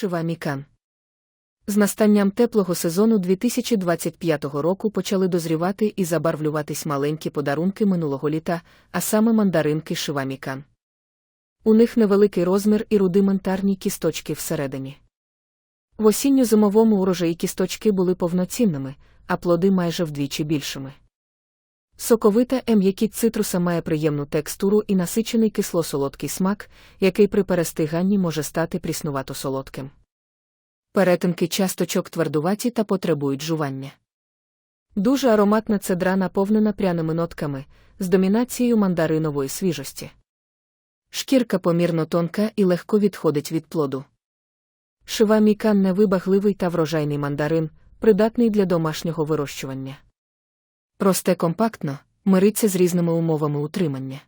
Шива Мікан. З настанням теплого сезону 2025 року почали дозрівати і забарвлюватись маленькі подарунки минулого літа, а саме мандаринки Шива Мікан. У них невеликий розмір і рудиментарні кісточки всередині. В осінньо-зимовому урожаї кісточки були повноцінними, а плоди майже вдвічі більшими. Соковита м'якість цитруса має приємну текстуру і насичений кисло-солодкий смак, який при перестиганні може стати пріснувато солодким. Перетинки часточок твердуваті та потребують жування. Дуже ароматна цедра наповнена пряними нотками, з домінацією мандаринової свіжості. Шкірка помірно тонка і легко відходить від плоду. Шива мікан невибагливий та врожайний мандарин, придатний для домашнього вирощування. Росте компактно, мириться з різними умовами утримання.